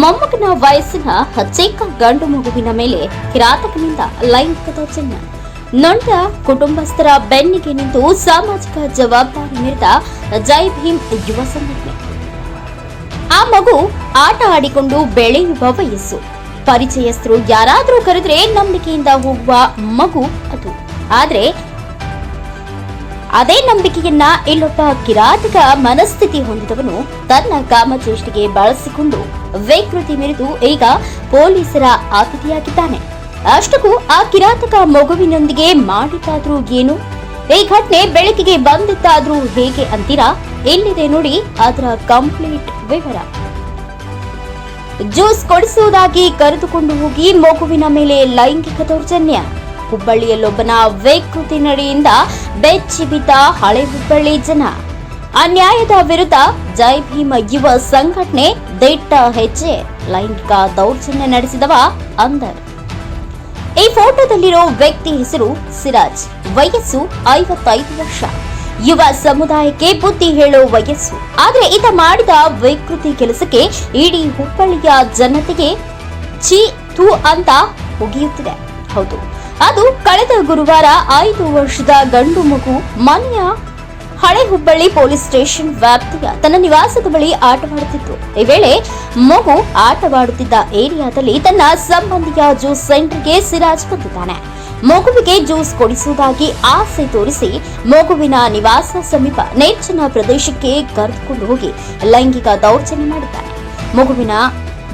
ಮೊಮ್ಮಗನ ವಯಸ್ಸಿನ ಚಿಕ್ಕ ಗಂಡು ಮಗುವಿನ ಮೇಲೆ ಕಿರಾತಕನಿಂದ ಲೈಂಗಿಕ ದೌರ್ಜನ್ಯ. ನೊಂದ ಕುಟುಂಬಸ್ಥರ ಬೆನ್ನಿಗೆ ನಿಂತು ಸಾಮಾಜಿಕ ಜವಾಬ್ದಾರಿ ನೀಡಿದ ಜೈ ಭೀಮ್ ಯುವ ಸಂಘಟನೆ. ಆ ಮಗು ಆಟ ಆಡಿಕೊಂಡು ಬೆಳೆಯುವ ವಯಸ್ಸು ಪರಿಚಯಸ್ಥರು ಯಾರಾದರೂ ಕರೆದ್ರೆ ನಂಬಿಕೆಯಿಂದ ಹೋಗುವ ಮಗು ಅದು. ಆದ್ರೆ ಅದೇ ನಂಬಿಕೆಯನ್ನ ಇಲ್ಲೊಬ್ಬ ಕಿರಾತಕ ಮನಸ್ಥಿತಿ ಹೊಂದಿದವನು ತನ್ನ ಕಾಮಚೇಷ್ಟಿಗೆ ಬಳಸಿಕೊಂಡು ವಿಕೃತಿ ಮೆರೆದು ಈಗ ಪೊಲೀಸರ ಆತಿಥಿಯಾಗಿದ್ದಾನೆ ಅಷ್ಟಕ್ಕೂ ಆ ಕಿರಾತಕ ಮಗುವಿನೊಂದಿಗೆ ಮಾಡಿದ್ದಾದ್ರೂ ಏನು? ಈ ಘಟನೆ ಬೆಳಕಿಗೆ ಬಂದಿದ್ದಾದ್ರೂ ಹೇಗೆ ಅಂತೀರಾ? ಎಲ್ಲಿದೆ ನೋಡಿ ಅದರ ಕಂಪ್ಲೀಟ್ ವಿವರ. ಜ್ಯೂಸ್ ಕೊಡಿಸುವುದಾಗಿ ಕರೆದುಕೊಂಡು ಹೋಗಿ ಮಗುವಿನ ಮೇಲೆ ಲೈಂಗಿಕ ದೌರ್ಜನ್ಯ. ಹುಬ್ಬಳ್ಳಿಯಲ್ಲೊಬ್ಬನ ವೈಕೃತಿ ನಡೆಯಿಂದ ಬೆಚ್ಚಿ ಬಿದ್ದ ಹಳೆ ಹುಬ್ಬಳ್ಳಿ ಜನ. ಅನ್ಯಾಯದ ವಿರುದ್ಧ ಜೈ ಭೀಮ ಯುವ ಸಂಘಟನೆ ದಿಟ್ಟ ಹೆಜ್ಜೆ, ಲೈಂಗಿಕ ದೌರ್ಜನ್ಯ ನಡೆಸಿದವ ಅಂದರ್. ಈ ಫೋಟೋದಲ್ಲಿರೋ ವ್ಯಕ್ತಿ ಹೆಸರು ಸಿರಾಜ್, ವಯಸ್ಸು ಐವತ್ತೈದು ವರ್ಷ. ಯುವ ಸಮುದಾಯಕ್ಕೆ ಬುದ್ಧಿ ಹೇಳೋ ವಯಸ್ಸು. ಆದ್ರೆ ಈತ ಮಾಡಿದ ವೈಕೃತಿ ಕೆಲಸಕ್ಕೆ ಇಡೀ ಹುಬ್ಬಳ್ಳಿಯ ಜನತೆಗೆ ಚಿ ಥೂ ಅಂತ ಮುಗಿಯುತ್ತಿದೆ ಹೌದು ಅದು ಕಳೆದ ಗುರುವಾರ ಐದು ವರ್ಷದ ಗಂಡು ಮಗು ಮನೆಯ ಹಳೆ ಹುಬ್ಬಳ್ಳಿ ಪೊಲೀಸ್ ಸ್ಟೇಷನ್ ವ್ಯಾಪ್ತಿಯ ತನ್ನ ನಿವಾಸದ ಬಳಿ ಆಟವಾಡುತ್ತಿತ್ತು. ಈ ವೇಳೆ ಮಗು ಆಟವಾಡುತ್ತಿದ್ದ ಏರಿಯಾದಲ್ಲಿ ತನ್ನ ಸಂಬಂಧಿಯ ಜ್ಯೂಸ್ ಸೆಂಟರ್ಗೆ ಸಿರಾಜ್ ಬಂದಿದ್ದಾನೆ. ಮಗುವಿಗೆ ಜ್ಯೂಸ್ ಕೊಡಿಸುವುದಾಗಿ ಆಸೆ ತೋರಿಸಿ ಮಗುವಿನ ನಿವಾಸ ಸಮೀಪ ನೆಚ್ಚಿನ ಪ್ರದೇಶಕ್ಕೆ ಕರೆದುಕೊಂಡು ಹೋಗಿ ಲೈಂಗಿಕ ದೌರ್ಜನ್ಯ ಮಾಡಿದ್ದಾನೆ. ಮಗುವಿನ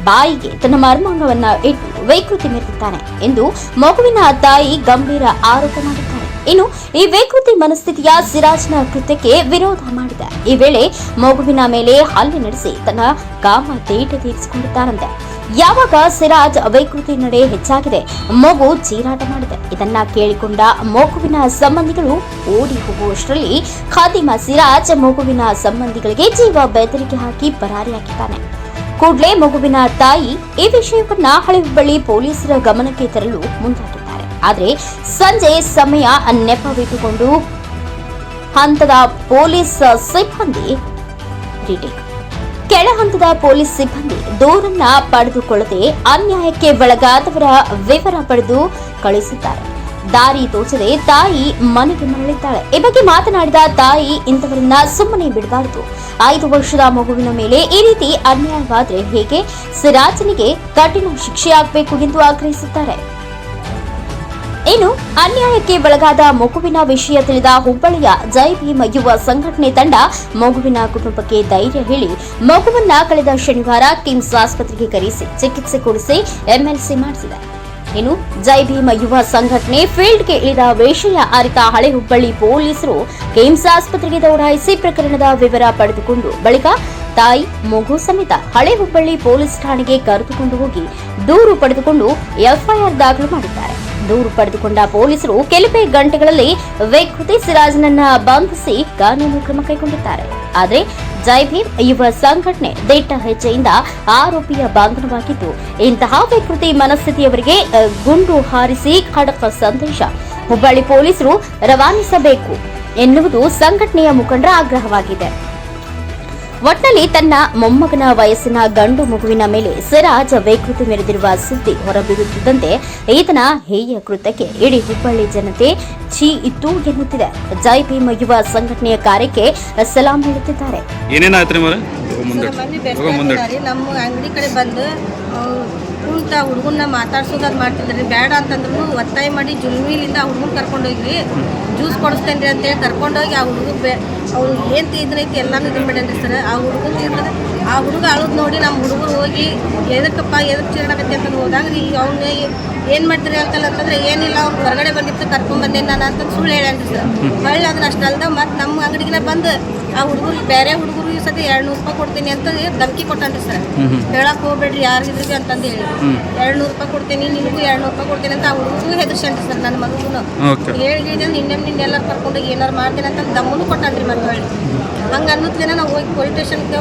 ಬಾಯಿಗೆ ತನ್ನ ಮರ್ಮಾಂಗವನ್ನ ಇಟ್ಟು ವೈಕೃತಿ ಮೆರೆದಿದ್ದಾನೆ ಎಂದು ಮಗುವಿನ ತಾಯಿ ಗಂಭೀರ ಆರೋಪ ಮಾಡಿದ್ದಾರೆ. ಇನ್ನು ಈ ವೈಕೃತಿ ಮನಸ್ಥಿತಿಯ ಸಿರಾಜ್ನ ಕೃತ್ಯಕ್ಕೆ ವಿರೋಧ ಮಾಡಿದೆ. ಈ ವೇಳೆ ಮಗುವಿನ ಮೇಲೆ ಹಲ್ಲೆ ನಡೆಸಿ ತನ್ನ ಕಾಮ ದೇಟ ತೀರಿಸಿಕೊಂಡಿದ್ದಾರಂತೆ. ಯಾವಾಗ ಸಿರಾಜ್ ವೈಕೃತಿ ನಡೆ ಹೆಚ್ಚಾಗಿದೆ, ಮಗು ಚೀರಾಟ ಮಾಡಿದೆ. ಇದನ್ನ ಕೇಳಿಕೊಂಡ ಮಗುವಿನ ಸಂಬಂಧಿಗಳು ಓಡಿ ಹೋಗುವಷ್ಟರಲ್ಲಿ ಖಾದಿಮ ಸಿರಾಜ್ ಮಗುವಿನ ಸಂಬಂಧಿಗಳಿಗೆ ಜೀವ ಬೆದರಿಕೆ ಹಾಕಿ ಪರಾರಿಯಾಗಿದ್ದಾನೆ. ಕೂಡಲೇ ಮಗುವಿನ ತಾಯಿ ಈ ವಿಷಯವನ್ನ ಹಳೆ ಬಳಿ ಪೊಲೀಸರ ಗಮನಕ್ಕೆ ತರಲು ಮುಂದಾಗಿದ್ದಾರೆ. ಆದರೆ ಸಂಜೆ ಸಮಯ ನೆಪವಿಟ್ಟುಕೊಂಡು ಹಂತದ ಪೊಲೀಸ್ ಸಿಬ್ಬಂದಿ ಕೆಳ ಹಂತದ ಪೊಲೀಸ್ ಸಿಬ್ಬಂದಿ ದೂರನ್ನ ಪಡೆದುಕೊಳ್ಳದೆ ಅನ್ಯಾಯಕ್ಕೆ ಒಳಗಾದವರ ವಿವರ ಪಡೆದು ಕಳಿಸಿದ್ದಾರೆ. ದಾರಿ ತೋಚದೆ ತಾಯಿ ಮನೆಗೆ ಮರಳಿದ್ದಾಳೆ. ಈ ಬಗ್ಗೆ ಮಾತನಾಡಿದ ತಾಯಿ ಇಂಥವರನ್ನ ಸುಮ್ಮನೆ ಬಿಡಬಾರದು. ಐದು ವರ್ಷದ ಮಗುವಿನ ಮೇಲೆ ಈ ರೀತಿ ಅನ್ಯಾಯವಾದ್ರೆ ಹೇಗೆ? ಸಿರಾಜನಿಗೆ ಕಠಿಣ ಶಿಕ್ಷೆಯಾಗಬೇಕು ಎಂದು ಆಗ್ರಹಿಸುತ್ತಾರೆ. ಇನ್ನು, ಅನ್ಯಾಯಕ್ಕೆ ಒಳಗಾದ ಮಗುವಿನ ವಿಷಯ ತಿಳಿದ ಹುಬ್ಬಳ್ಳಿಯ ಜೈ ಭೀಮ ಯುವ ಸಂಘಟನೆ ತಂಡ ಮಗುವಿನ ಕುಟುಂಬಕ್ಕೆ ಧೈರ್ಯ ಹೇಳಿ, ಮಗುವನ್ನ ಕಳೆದ ಶನಿವಾರ ಕಿಮ್ಸ್ ಆಸ್ಪತ್ರೆಗೆ ಕರೆಸಿ ಚಿಕಿತ್ಸೆ ಕೊಡಿಸಿ ಎಂಎಲ್ಸಿ ಮಾಡಿಸಿದೆ. ಇನ್ನು ಜೈ ಭೀಮ ಯುವ ಸಂಘಟನೆ ಫೀಲ್ಡ್ಗೆ ಇಳಿದ ವಿಷಯ ಅರಿತ ಹಳೆ ಹುಬ್ಬಳ್ಳಿ ಪೊಲೀಸರು ಕೇಮ್ಸ್ ಆಸ್ಪತ್ರೆಗೆ ದೌಡಾಯಿಸಿ ಪ್ರಕರಣದ ವಿವರ ಪಡೆದುಕೊಂಡು ಬಳಿಕ ತಾಯಿ, ಮಗು ಸಮೇತ ಹಳೆ ಹುಬ್ಬಳ್ಳಿ ಪೊಲೀಸ್ ಠಾಣೆಗೆ ಕರೆದುಕೊಂಡು ಹೋಗಿ ದೂರು ಪಡೆದುಕೊಂಡು ಎಫ್ಐಆರ್ ದಾಖಲು ಮಾಡಿದ್ದಾರೆ. ದೂರು ಪಡೆದುಕೊಂಡ ಪೊಲೀಸರು ಕೆಲವೇ ಗಂಟೆಗಳಲ್ಲಿ ವಿಕೃತಿ ಸಿರಾಜ್ನನ್ನ ಬಂಧಿಸಿ ಕಾನೂನು ಕ್ರಮ ಕೈಗೊಂಡಿದ್ದಾರೆ. ಆದರೆ ಜೈ ಭೀಮ್ ಯುವ ಸಂಘಟನೆ ದಿಟ್ಟ ಹೆಜ್ಜೆಯಿಂದ ಆರೋಪಿಯ ಬಂಧನವಾಗಿದ್ದು, ಇಂತಹ ವಿಕೃತಿ ಮನಸ್ಥಿತಿಯವರಿಗೆ ಗುಂಡು ಹಾರಿಸಿ ಖಡಕ ಸಂದೇಶ. ಹುಬ್ಬಳ್ಳಿ ಪೊಲೀಸರು ರವಾನಿಸಬೇಕು ಎನ್ನುವುದು ಸಂಘಟನೆಯ ಮುಖಂಡರ ಆಗ್ರಹವಾಗಿದೆ. ಒಟ್ನಲ್ಲಿ ತನ್ನ ಮೊಮ್ಮಗನ ವಯಸ್ಸಿನ ಗಂಡು ಮಗುವಿನ ಮೇಲೆ ಸಿರಾಜ್ ವೈಕೃತಿ ಮೆರೆದಿರುವ ಸುದ್ದಿ ಹೊರಬೀರುತ್ತಿದ್ದಂತೆ ಈತನ ಹೇಯ ಕೃತಕ್ಕೆ ಇಡೀ ಹುಬ್ಬಳ್ಳಿ ಜನತೆ ಛೀ ಇತ್ತು ಎನ್ನುತ್ತಿದೆ. ಜೈ ಭೀಮ ಯುವ ಸಂಘಟನೆಯ ಕಾರ್ಯಕ್ಕೆ ಸಲಾಂ ಹೇಳುತ್ತಿದ್ದಾರೆ. ನಮ್ಮ ಅಂಗಡಿ ಕಡೆ ಬಂದು ಕುಂತ ಹುಡುಗನ್ನ ಮಾತಾಡ್ಸೋದ್ ಮಾಡ್ತಿದ್ರಿ ಬೇಡ ಅಂತಂದ್ರು ಒತ್ತಾಯ ಮಾಡಿ ಜುಲ್ಮಿಲಿಂದ ಹುಡುಗನ್ ಕರ್ಕೊಂಡೋಗಿ ಜ್ಯೂಸ್ ಕೊಡಿಸ್ತೇನೆ ರೀ ಅಂತೇಳಿ ಕರ್ಕೊಂಡೋಗಿ ಆ ಹುಡುಗ ಬೇ ಏನು ತಿಂದ್ರೈತಿ ಎಲ್ಲಾನು ಇದನ್ನ ಬಿಡೇನ್ರಿ ಸರ್? ಆ ಹುಡುಗ ತಿಂದ್ರೆ ಆ ಹುಡುಗ ಅಳೋದು ನೋಡಿ ನಮ್ಮ ಹುಡುಗರು ಹೋಗಿ ಎದಕ್ಕಪ್ಪ ಎದಕ್ಕೆ ಚೀರಾಡಕತ್ತೆ ಅಂತ ಹೋದಾಗ ರೀ ಅವ್ನ ಏನು ಮಾಡ್ತೀರಿ ಅಂತಲ್ಲ ಅಂತಂದ್ರೆ ಏನಿಲ್ಲ ಅವ್ರು ಹೊರಗಡೆ ಬಂದಿತ್ತು ಕರ್ಕೊಂಡು ಬಂದೆ ನಾನು ಅಂತ ಸುಳ್ಳು ಹೇಳ್ಯಾನ್ರಿ ಸರ್. ಹೊಳ್ಳಿ ಅದನ್ನ ಅಷ್ಟಲ್ದ ಮತ್ತು ನಮ್ಮ ಅಂಗಡಿಗೆ ಬಂದು ಆ ಹುಡುಗರು ಬೇರೆ ಹುಡುಗರು ಈ ಸತಿ ಎರಡು ನೂರು ರೂಪಾಯಿ ಕೊಡ್ತೀನಿ ಅಂತ ಧಮಕಿ ಕೊಟ್ಟಂತ ಸರ್. ಹೇಳಕ್ಕೆ ಹೋಗ್ಬೇಡ್ರಿ ಯಾರಿದ್ರು ಅಂತಂದು ಹೇಳಿ. ಎರಡು ನೂರು ರೂಪಾಯಿ ಕೊಡ್ತೀನಿ ನಿನಗೂ ಎರಡು ನೂರು ರೂಪಾಯಿ ಕೊಡ್ತೀನಿ ಅಂತ ಆ ಹುಡುಗರು ಹೆದರ್ಸಂಟ್ರಿ ಸರ್ ನನ್ನ ಮಗುನು. ಹೇಳಿ ನಿನ್ನೆ ನಿನ್ನೆ ಕರ್ಕೊಂಡು ಏನಾರು ಮಾಡ್ತೀನಿ ಅಂತ ದಮ್ಮನು ಕೊಟ್ಟಂತ್ರಿ ಮತ್ತೆ ಹೇಳಿ ಹಂಗೆ ಅನ್ನೋದ್ಲಿನ ನಾವು ಹೋಗಿ ಪೊಲೀಸ್ ಸ್ಟೇಷನ್ಗೆ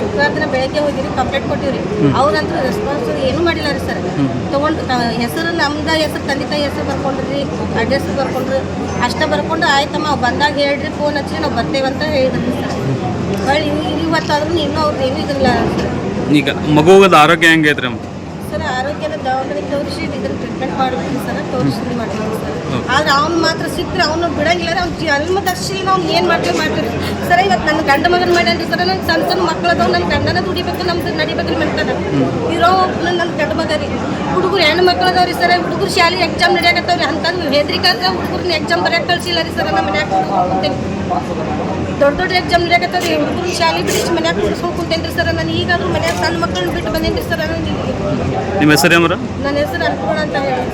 ಶುಕ್ರವಾರ ದಿನ ಬೆಳಗ್ಗೆ ಹೋಗಿರಿ ಕಂಪ್ಲೇಂಟ್ ಕೊಟ್ಟಿವ್ರಿ. ಅವ್ರಂತೂ ರೆಸ್ಪಾನ್ಸ್ ಏನೂ ಮಾಡಿಲ್ಲ ರೀ ಸರ್ ತೊಗೊಂಡು ಹೆಸರು ನಮ್ದು ಹೆಸರು ತಂದೆ ತಾಯಿ ಹೆಸರು ಬರ್ಕೊಂಡ್ರಿ ಅಡ್ರೆಸ್ ಬರ್ಕೊಂಡ್ರಿ. ಅಷ್ಟೇ ಬರ್ಕೊಂಡು ಆಯ್ತಮ್ಮ ಅವ್ರು ಬಂದಾಗ ಹೇಳ್ರಿ ಫೋನ್ ಹಚ್ಚಿ ನಾವು ಬರ್ತೇವೆ ಅಂತ ಹೇಳಿದ್ರಿ ಸರ್ ಹೊಳ್ಳಿ ಇವತ್ತಾದ್ರೂ ಇನ್ನೂ ಅವ್ರದ್ದು ಏನೂ ಇದಿಲ್ಲ ಈಗ ಮಗುವದ ಆರೋಗ್ಯ ಹೆಂಗೈತ್ರಿ ಅಮ್ಮ? ಸರ್ ಆರೋಗ್ಯದ ದವಾಖಾನೆ ತೋರಿಸಿ ಇದನ್ನ ಟ್ರೀಟ್ಮೆಂಟ್ ಮಾಡ್ಬೇಕು ಸರ್ ತೋರಿಸಿ ಮಾಡ್ತೀವಿ ಸರ್. ಆದ್ರೆ ಅವ್ನು ಮಾತ್ರ ಸಿಕ್ಕರೆ ಅವನು ಬಿಡಂಗಿಲ್ಲ ಅವ್ನು ಜನ್ಮ ದರ್ಶಿಲ್ಲ ಅವ್ನು ಏನು ಮಾಡ್ತೀವಿ ಮಾಡ್ತೀವಿ ಸರ್ ಇವತ್ತು ನನ್ನ ಗಂಡ ಮಗನ ಮಾಡ್ಯಾನ್ರಿ ಸರ್ ನನ್ನ ಸಣ್ಣ ಸಣ್ಣ ಮಕ್ಕಳು ಅದಾವ ನನ್ನ ಗಂಡನ ದುಡಿಬೇಕು ನಮ್ದು ನಡಿಬೇಕು ಮಾಡ್ತಾನೆ ಇರೋ ಒಬ್ನು ನನ್ನ ಗಂಡ ಮಗ ರೀ. ಹುಡುಗರು ಹೆಣ್ಣು ಮಕ್ಳು ಅದಾವ್ರಿ ಸರ್ ಹುಡುಗರು ಶಾಲೆ ಎಕ್ಸಾಮ್ ನಡೆಯಕತ್ತವ್ರಿ ಅಂತಂದು ಹೆದ್ರಿಕಾದ್ರೆ ಹುಡುಗರ್ನ ಎಕ್ಸಾಮ್ ಬರೆಯಕ್ಕೆ ಕಳ್ಸಿಲ್ಲ ರೀ ಸರ್ ನಮ್ಮ ಮನ್ಯಾಗ ದೊಡ್ಡ ದೊಡ್ಡ ಎಕ್ಸಾಮ್ ನಡೆಯಕತ್ತವ್ರಿ ಹುಡುಗರು ಶಾಲೆ ಬಿಡಿಸಿ ಮನ್ಯಾಗ ಕುಡಿಸ್ಕೊಂಡು ಕುಂತೇನ್ರಿ ಸರ್ ನಾನು ಈಗಾದ್ರೂ ಮನ್ಯಾಗ ಸಣ್ಣ ಮಕ್ಕಳನ್ನ ಬಿಟ್ಟು ಬಂದೇನ್ರಿ ಸರ ನಾನು. ನಿಮ್ಮ ಹೆಸರು ಏನು ನನ್ನ ಹೆಸರು ಅನ್ಪೂರ್ಣ ಅಂತ ಹೇಳಿ.